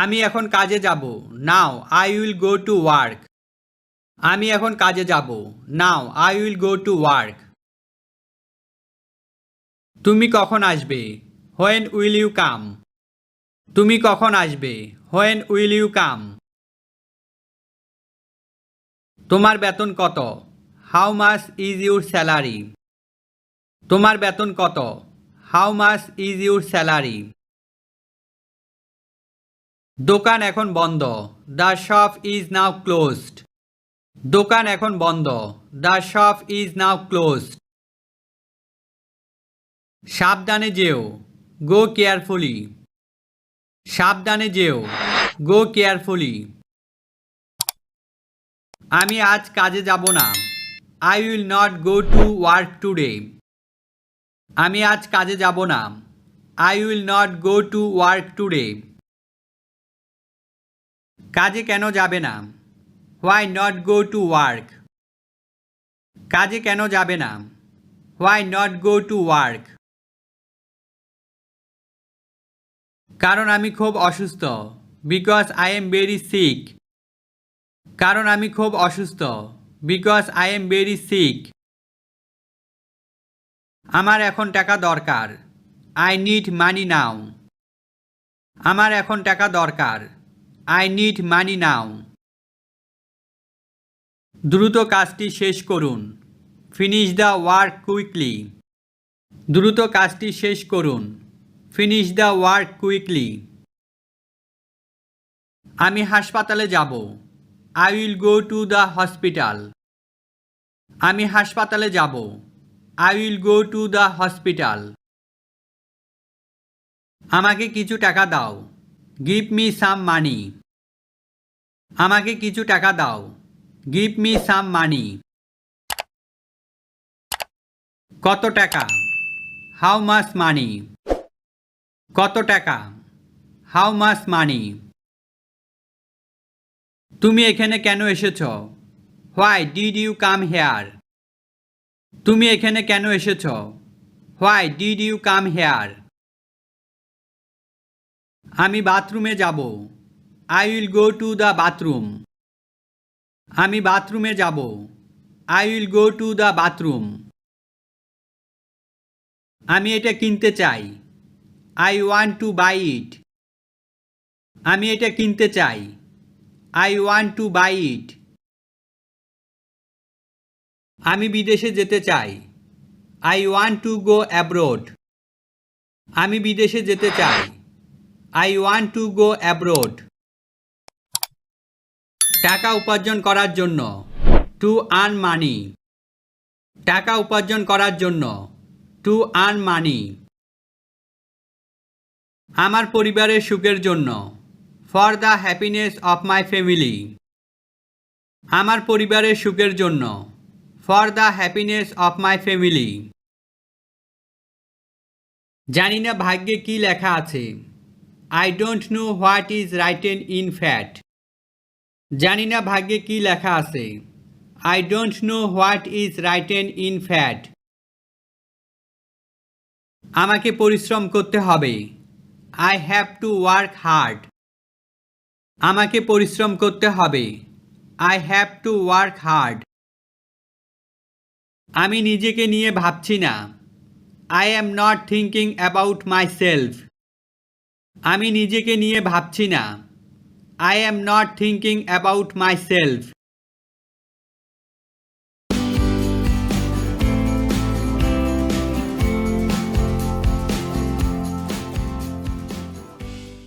আমি এখন কাজে যাব। Now I will go to work আমি এখন কাজে যাব। Now I will go to work তুমি কখন আসবে? হোয়েন উইল ইউ কাম তুমি কখন আসবে? হোয়েন উইল ইউ কাম তোমার বেতন কত? How much is your salary তোমার বেতন কত? How much is your salary দোকান এখন বন্ধ। The shop is now closed দোকান এখন বন্ধ। The shop is now closed সাবধানে যেও। গো কেয়ারফুলি সাবধানে যেও। গো কেয়ারফুলি আমি আজ কাজে যাব না। I will not go to work today আমি আজ কাজে যাব না। I will not go to work today কাজে কেন যাবে না? Why not go to work কাজে কেন যাবে না? Why not go to work কারণ আমি খুব অসুস্থ। Because I am very sick কারণ আমি খুব অসুস্থ। Because I am very sick আমার এখন টাকা দরকার। আই নিড মানি নাও আমার এখন টাকা দরকার। আই নিড মানি নাও দ্রুত কাজটি শেষ করুন। ফিনিশ দ্য ওয়ার্ক কুইকলি দ্রুত কাজটি শেষ করুন। ফিনিশ দ্য ওয়ার্ক কুইকলি আমি হাসপাতালে যাব। I will go to the hospital আমি হাসপাতালে যাব। I will go to the hospital আমাকে কিছু টাকা দাও। গিভ মি সাম মানি আমাকে কিছু টাকা দাও। গিভ মি সাম মানি কত টাকা? হাউ মাস মানি কত টাকা? হাউ মাস মানি তুমি এখানে কেন এসেছ? Why did you come here তুমি এখানে কেন এসেছ? Why did you come here আমি বাথরুমে যাব। I will go to the bathroom আমি বাথরুমে যাব। I will go to the bathroom আমি এটা কিনতে চাই। I want to buy it আমি এটা কিনতে চাই। I want to buy it আমি বিদেশে যেতে চাই। I want to go abroad আমি বিদেশে যেতে চাই। I want to go abroad টাকা উপার্জন করার জন্য। টু আর্ন মানি টাকা উপার্জন করার জন্য। টু আর্ন মানি আমার পরিবারের সুখের জন্য। For the happiness of my family আমার পরিবারের সুখের জন্য। For the happiness of my family জানি না ভাগ্যে কি লেখা আছে। I don't know what is written in fate জানি না ভাগ্যে কি লেখা আছে। I don't know what is written in fate আমাকে পরিশ্রম করতে হবে। I have to work hard আমাকে পরিশ্রম করতে হবে। I have to work hard আমি নিজেকে নিয়ে ভাবছি না। I am not thinking about myself আমি নিজেকে নিয়ে ভাবছি না। I am not thinking about myself